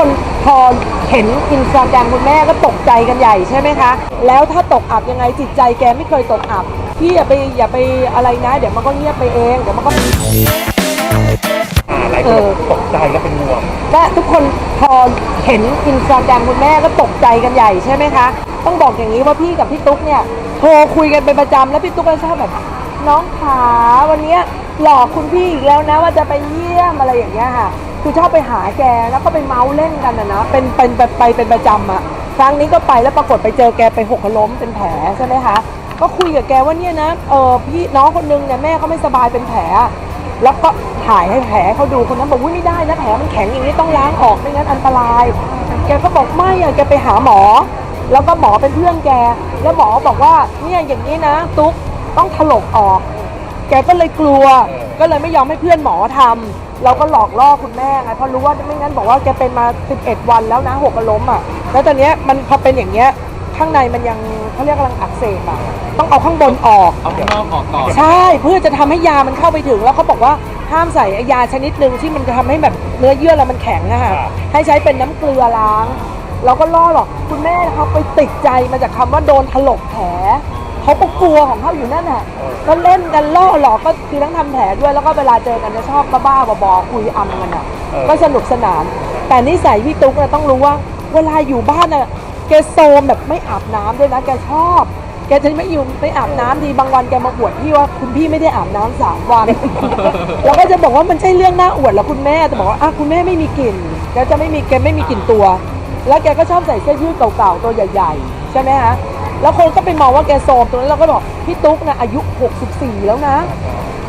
คนพอเห็นอินสตาแกรมคุณแม่ก็ตกใจกันใหญ่ใช่ไหมคะ แล้วถ้าตกอับยังไงจิตใจแกไม่เคยตกอับ พี่อย่าไปอย่าไปอะไรนะ เดี๋ยวมันก็เงียบไปเอง เดี๋ยวมันก็อ่าหลายคเอนอตกใจและเป็นห่วงและทุกคนพอเห็นอินสตาแกรมคุณแม่ก็ตกใจกันใหญ่ใช่ไหมคะ ต้องบอกอย่างนี้ว่าพี่กับพี่ตุ๊กเนี่ยโทรคุยกันเป็นประจำแล้วพี่ตุ๊กก็ชอบแบบ น้องขาวันเนี้ย หลอกคุณพี่อีกแล้วนะว่าจะไปเยี่ยมอะไรอย่างเงี้ยค่ะ คือชอบไปหาแกแล้วก็ไปเมาส์เล่นกันนะนะเป็นเป็นไปไปเป็นประจำอะครั้งนี้ก็ไปแล้วปรากฏไปเจอแกไปหกล้มเป็นแผลใช่ไหมคะก็คุยกับแกว่าเนี่ยนะเออพี่น้องคนนึงเนี่ยแม่เขาไม่สบายเป็นแผล แล้วก็ถ่ายให้แผลเขาดูคนนั้นบอกว่าไม่ได้นะแผลมันแข็งอย่างนี้ต้องล้างออกไม่งั้นอันตราย แกก็บอกไม่อะแกไปหาหมอ แล้วก็หมอเป็นเพื่อนแก แล้วหมอบอกว่าเนี่ยอย่างนี้นะ ตุ๊กต้องถลกออก แกก็เลยกลัว ก็เลยไม่ยอมให้เพื่อนหมอทำเราก็หลอกล่อคุณแม่ไงเพราะรู้ว่าไม่งั้นบอกว่าแกเป็นมา 11 วันแล้วนะหกล้มอะแล้วตอนเนี้ยมันพอเป็นอย่างเงี้ยข้างในมันยังเขาเรียกกำลังอักเสบอะต้องเอาข้างบนออก เอาข้างนอกออกก่อนใช่เพื่อจะทำให้ยามันเข้าไปถึงแล้วเขาบอกว่าห้ามใส่ไอ้ยาชนิดหนึ่งที่มันจะทำให้แบบเนื้อเยื่อเรามันแข็งอะค่ะครับให้ใช้เป็นน้ำเกลือล้าง เราก็ล่อหรอกคุณแม่เขาไปติดใจมาจากคำว่าโดนถลกแผล เขาก็กลัวของเขาอยู่นั่นแหละก็เล่นกันล่อหลอกก็คือทั้งทำแผลด้วยแล้วก็เวลาเจอกันจะชอบบ้าๆบอๆคุยอำกันอะเออก็สนุกสนาน แต่นิสัยพี่ตุ๊กเนี่ยต้องรู้ว่า เวลาอยู่บ้านน่ะแกโซมแบบไม่อาบน้ำด้วยนะแกชอบ แกจะไม่อยู่ไม่อาบน้ำดีบางวันแกมาอวดพี่ว่าคุณพี่ไม่ได้อาบน้ำสามวันแล้วก็จะบอกว่ามันใช่เรื่องน่าอวดแล้วคุณแม่แต่บอกว่าอะคุณแม่ไม่มีกลิ่นแกจะไม่มีแกไม่มีกลิ่นตัว แล้วแกก็ชอบใส่เสื้อยืดเก่าๆตัวใหญ่ ๆ ใช่ไหมฮะ แล้วคนก็ไปมองว่าแกโซมตรงนั้นเราก็บอกพี่ตุ๊กนะอายุ 64 แล้วนะ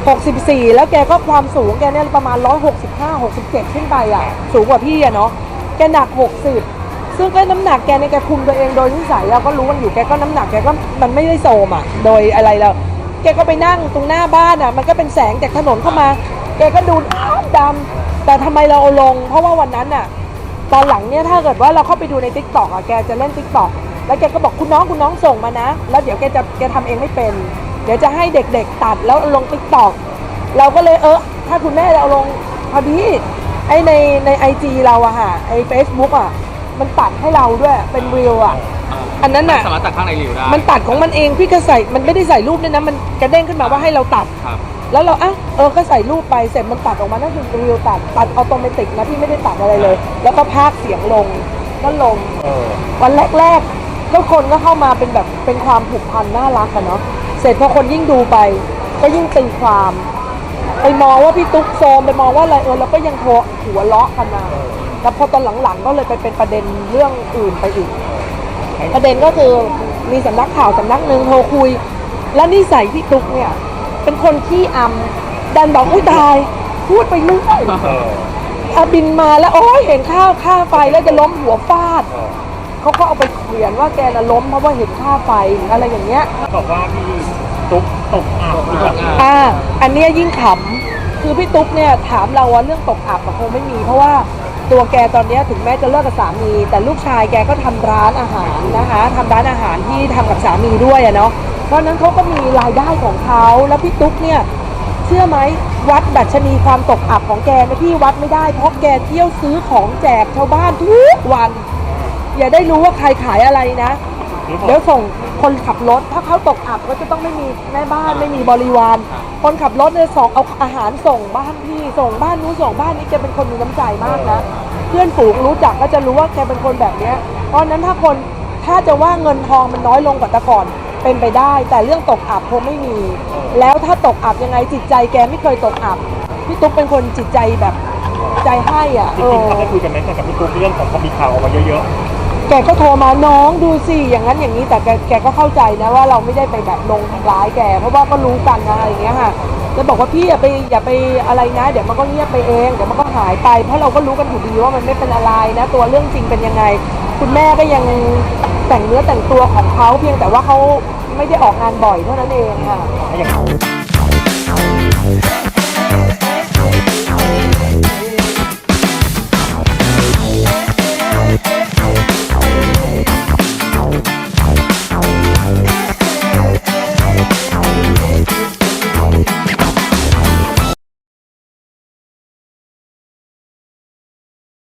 64 แล้วแกก็ความสูงแกเนี่ยประมาณ 165 67 ขึ้นไปอะ สูงกว่าพี่อะเนาะแกหนัก 60 ซึ่งก็น้ำหนักแกเนี่ยแกคุมตัวเองโดยนิสัยเราก็รู้กันอยู่แกก็น้ำหนักแกก็มันไม่ได้โซมอะโดยอะไรแล้วแกก็ไปนั่งตรงหน้าบ้านอะมันก็เป็นแสงจากถนนเข้ามา แกก็ดูดำแต่ทำไมเราเอาลง เพราะว่าวันนั้นอะตอนหลังเนี่ยถ้าเกิดว่าเราเข้าไปดูในทิกตอกอะแกจะเล่นทิกตอก แล้วแกก็บอกคุณน้องคุณน้องส่งมานะ แล้วเดี๋ยวแกจะแกทำเองไม่เป็น เดี๋ยวจะให้เด็กๆตัดแล้วลงทิกตอกเราก็เลยเออถ้าคุณแม่เราลงพอดีไอในในไอจีเราอะค่ะไอเฟซบุ๊กอะมันตัดให้เราด้วยเป็นรีวอะอันนั้นอะสามารถตัดข้างในริวได้มันตัดของมันเองพี่ก็ใส่มันไม่ได้ใส่รูปด้วยนะมันกระเด้งขึ้นมาว่าให้เราตัด ครับ แล้วเราอะเออก็ใส่รูปไปเสร็จมันตัดออกมานั่นคือรีวตัดตัดออโตเมติกนะพี่ไม่ได้ตัดอะไรเลย แล้วก็พากย์เสียงลงก็ลง เออ วันแรกๆ ก็คนก็เข้ามาเป็นแบบเป็นความผูกพันน่ารักกันเนาะเสร็จพอคนยิ่งดูไป ก็ยิ่งตีความ ไปมองว่าพี่ตุ๊กโซมไปมองว่าอะไรเออเราก็ยังโทรหัวเราะกันมาแล้วพอตอนหลังๆก็เลยไปเป็นประเด็นเรื่องอื่นไปอีก ประเด็นก็คือมีสำนักข่าวสำนักหนึ่งโทรคุย แล้วนิสัยพี่ตุ๊กเนี่ยเป็นคนขี้อำดันบอกอุ้ยตายพูดไปเรื่อยเอออาบินมาแล้วโอ้ยเห็นข้าวค่าไฟแล้วจะล้มหัวฟาด เออเขาก็เอาไปเขียนว่าแกน่ะล้มเพราะว่าเห็นค่าไฟอะไรอย่างเงี้ย บอกว่าพี่ตุ๊กตกอับหรือแบบอ่าอันเนี้ยยิ่งขำคือพี่ตุ๊กเนี่ยถามเราว่าเรื่องตกอับอะคงไม่มี เพราะว่าตัวแกตอนเนี้ยถึงแม้จะเลิกกับสามี แต่ลูกชายแกก็ทำร้านอาหารนะคะทำร้านอาหารที่ทำกับสามีด้วยอะเนาะเพราะฉะนั้นเขาก็มีรายได้ของเขาแล้วพี่ตุ๊กเนี่ยเชื่อไหมวัดดัชนีความตกอับของแกในยพี่วัดไม่ได้เพราะแกเที่ยวซื้อของแจกชาวบ้านทุกวัน อย่าได้รู้ว่าใครขายอะไรนะ เดี๋ยวส่งคนขับรถ ถ้าเขาตกอับก็จะต้องไม่มีแม่บ้านไม่มีบริวาร คนขับรถเนี่ยส่งเอาอาหารส่งบ้านพี่ส่งบ้านนู้นส่งบ้านนี้แกเป็นคนมีน้ำใจมากนะเพื่อนฝูงรู้จักก็จะรู้ว่าแกเป็นคนแบบเนี้ยเพราะฉะนั้นถ้าคนถ้าจะว่าเงินทองมันน้อยลงกว่าแต่ก่อนเป็นไปได้ แต่เรื่องตกอับคงไม่มี แล้วถ้าตกอับยังไงจิตใจแกไม่เคยตกอับพี่ตุ๊กเป็นคนจิตใจแบบใจให้อะจเอริงอๆเขาได้คุยกันไหมกับพี่ตุ๊กเรื่องของพอมีข่าวออกมาเยอะ แกก็โทรมาน้องดูสิอย่างนั้นอย่างนี้แต่แกแกก็เข้าใจนะว่าเราไม่ได้ไปแบบลงทำร้ายแก เพราะว่าก็รู้กันนะอะไรอย่างเงี้ยค่ะจะบอกว่าพี่อย่าไปอย่าไปอะไรนะ เดี๋ยวมันก็เงียบไปเองเดี๋ยวมันก็หายไป เพราะเราก็รู้กันอยู่ดีว่ามันไม่เป็นอะไรนะ ตัวเรื่องจริงเป็นยังไง คุณแม่ก็ยังแต่งเนื้อแต่งตัวของเขาเพียงแต่ว่าเขาไม่ได้ออกงานบ่อยเท่านั้นเองค่ะ